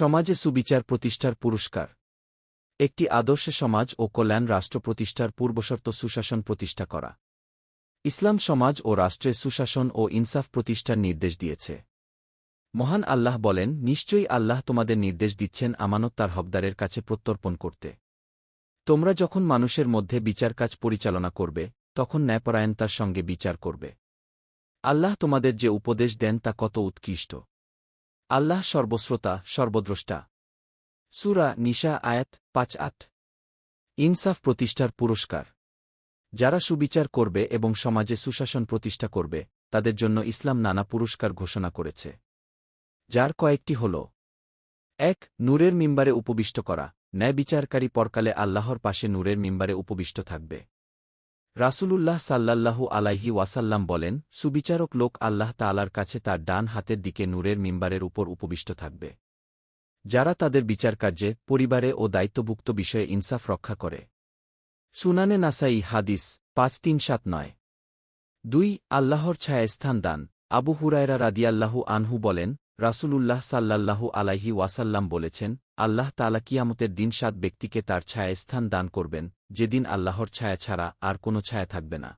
সমাজে সুবিচার প্রতিষ্ঠার পুরস্কার। একটি আদর্শ সমাজ ও কল্যাণ রাষ্ট্র প্রতিষ্ঠার পূর্বশর্ত সুশাসন প্রতিষ্ঠা করা। ইসলাম সমাজ ও রাষ্ট্রে সুশাসন ও ইনসাফ প্রতিষ্ঠার নির্দেশ দিয়েছে। মহান আল্লাহ বলেন, নিশ্চয়ই আল্লাহ তোমাদের নির্দেশ দিচ্ছেন আমানত তার হকদারের কাছে প্রত্যর্পণ করতে। তোমরা যখন মানুষের মধ্যে বিচার কাজ পরিচালনা করবে, তখন ন্যায়পরায়ণতার সঙ্গে বিচার করবে। আল্লাহ তোমাদের যে উপদেশ দেন তা কত উৎকৃষ্ট। আল্লাহ সর্বশ্রোতা, সর্বদ্রষ্টা। সুরা নিশা আয়াত পাঁচ আট। ইনসাফ প্রতিষ্ঠার পুরস্কার। যারা সুবিচার করবে এবং সমাজে সুশাসন প্রতিষ্ঠা করবে, তাদের জন্য ইসলাম নানা পুরস্কার ঘোষণা করেছে। যার কয়েকটি হল। এক, নূরের মিম্বারে উপবিষ্ট করা। ন্যায় বিচারকারী পরকালে আল্লাহর পাশে নূরের মিম্বারে উপবিষ্ট থাকবে। রাসূলুল্লাহ সাল্লাল্লাহু আলাইহি ওয়াসাল্লাম বলেন, সুবিচারক লোক আল্লাহ তালার কাছে তার ডান হাতের দিকে নূরের মিম্বারের উপর উপবিষ্ট থাকবে। যারা তাদের বিচারকার্যে, পরিবারে ও দায়িত্বভুক্ত বিষয়ে ইনসাফ রক্ষা করে। সুনানে নাসাই হাদিস পাঁচ তিন সাত নয়। দুই, আল্লাহর ছায়া স্থান দান। আবু হুরায়রা রাদিয়াল্লাহু আনহু বলেন, রাসূলুল্লাহ সাল্লাল্লাহু আলাইহি ওয়াসাল্লাম বলেছেন আল্লাহ তালা কিয়ামতের দিন সাত ব্যক্তিকে তার ছায়া স্থান দান করবেন, যেদিন আল্লাহর ছায়া ছাড়া আর কোনো ছায়া থাকবে না।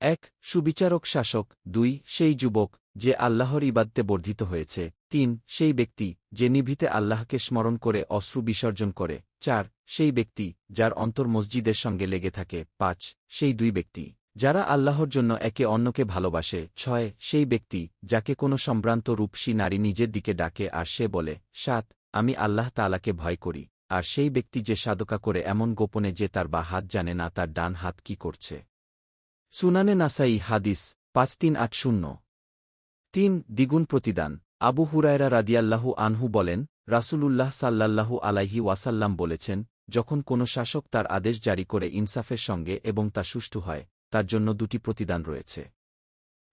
এক, সুবিচারক শাসক। দুই, সেই যুবক, যে আল্লাহর ইবাদতে বর্ধিত হয়েছে। তিন, সেই ব্যক্তি, যে নিভৃতে আল্লাহকে স্মরণ করে অশ্রু বিসর্জন করে। চার, সেই ব্যক্তি, যার অন্তর মসজিদের সঙ্গে লেগে থাকে। পাঁচ, সেই দুই ব্যক্তি, যারা আল্লাহর জন্য একে অন্যকে ভালোবাসে। ছয়, সেই ব্যক্তি, যাকে কোনো সম্ভ্রান্ত রূপসী নারী নিজের দিকে ডাকে আর সে বলে, সাত আমি আল্লাহ তালাকে ভয় করি, আর সেই ব্যক্তি যে সাদকা করে এমন গোপনে যে তার বা হাত জানে না তার ডান হাত কি করছে। সুনানে নাসাই হাদিস পাঁচ তিন আট শূন্য। তিন, দ্বিগুণ প্রতিদান। আবু হুরায়রা রাদিয়াল্লাহু আনহু বলেন, রাসূলুল্লাহ সাল্লাল্লাহু আলাইহি ওয়াসাল্লাম বলেছেন, যখন কোনো শাসক তার আদেশ জারি করে ইনসাফের সঙ্গে এবং তা সুষ্ঠু হয়, তার জন্য দুটি প্রতিদান রয়েছে।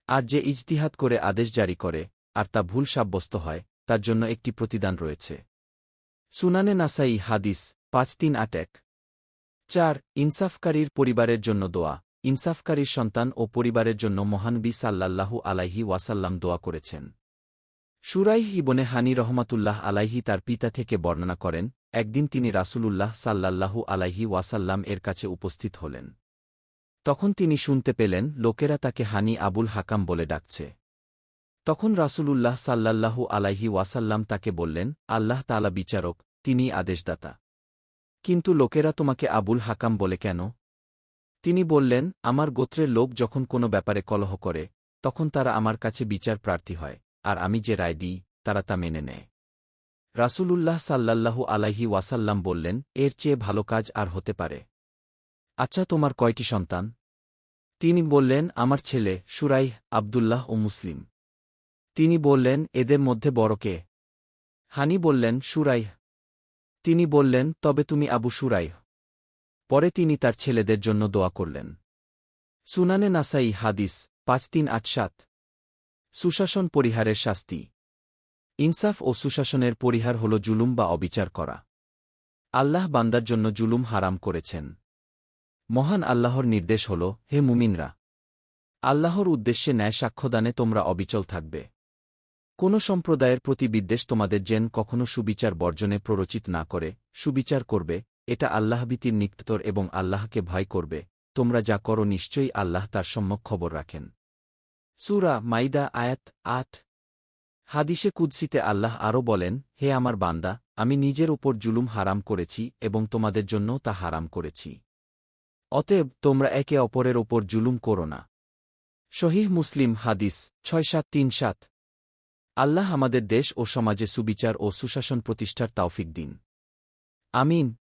আর যে ইজতিহাদ করে আদেশ জারি করে, আর তা ভুল সাব্যস্ত হয় তার জন্য একটি প্রতিদান রয়েছে। সুনানে নাসাই হাদিস পাঁচ তিন আট এক। চার, ইনসাফকারীর পরিবারের জন্য দোয়া। ইনসাফকারীর সন্তান ও পরিবারের জন্য মহানবী সাল্লাল্লাহু আলাইহি ওয়াসাল্লাম দোয়া করেছেন। সুরাই ইবনে হানি রহমাতুল্লাহ আলাইহি তার পিতা থেকে বর্ণনা করেন, একদিন তিনি রাসূলুল্লাহ সাল্লাল্লাহু আলাইহি ওয়াসাল্লাম এর কাছে উপস্থিত হলেন। তখন তিনি শুনতে পেলেন, লোকেরা তাকে হানি আবুল হাকাম বলে ডাকছে। তখন রাসূলুল্লাহ সাল্লাল্লাহু আলাইহি ওয়াসাল্লাম তাকে বললেন, আল্লাহ তালা বিচারক, তিনি আদেশদাতা। কিন্তু লোকেরা তোমাকে আবুল হাকাম বলে কেন? তিনি বললেন, আমার গোত্রের লোক যখন কোনো ব্যাপারে কলহ করে, তখন তারা আমার কাছে বিচার প্রার্থী হয়, আর আমি যে রায় দিই, তারা তা মেনে নেয়। রাসূলুল্লাহ সাল্লাল্লাহু আলাইহি ওয়াসাল্লাম বললেন, এর চেয়ে ভালো কাজ আর হতে পারে। আচ্ছা তোমার কয়টি সন্তান? তিনি বললেন, আমার ছেলে সুরাইহ, আবদুল্লাহ ও মুসলিম। তিনি বললেন, এদের মধ্যে বড় কে? হানি বললেন, সুরাইহ। তিনি বললেন, তবে তুমি আবু সুরাইহ। পরে তিনি তার ছেলেদের জন্য দোয়া করলেন। সুনানে নাসাই হাদিস, পাঁচ তিন আট সাত। সুশাসন পরিহারের শাস্তি। ইনসাফ ও সুশাসনের পরিহার হল জুলুম বা অবিচার করা। আল্লাহ বান্দার জন্য জুলুম হারাম করেছেন। মহান আল্লাহর নির্দেশ হল, হে মুমিনরা, আল্লাহর উদ্দেশ্যে ন্যায় সাক্ষ্যদানে তোমরা অবিচল থাকবে। কোন সম্প্রদায়ের প্রতি বিদ্বেষ তোমাদের জেন কখনো সুবিচার বর্জনে প্ররোচিত না করে, সুবিচার করবে, এটা আল্লাহবিতির নিকটতর এবং আল্লাহকে ভয় করবে, তোমরা যা করো নিশ্চয়ই আল্লাহ তার সম্যক খবর রাখেন। সুরা মাইদা আয়াত আট। হাদিসে কুদ্সিতে আল্লাহ আরও বলেন, হে আমার বান্দা, আমি নিজের উপর জুলুম হারাম করেছি এবং তোমাদের জন্যও তা হারাম করেছি। অতএব তোমরা একে অপরের ওপর জুলুম করো না। শহীহ মুসলিম হাদিস ছয় সাত তিন সাত। আল্লাহ আমাদের দেশ ও সমাজে সুবিচার ও সুশাসন প্রতিষ্ঠার তাওফিক দিন। আমিন।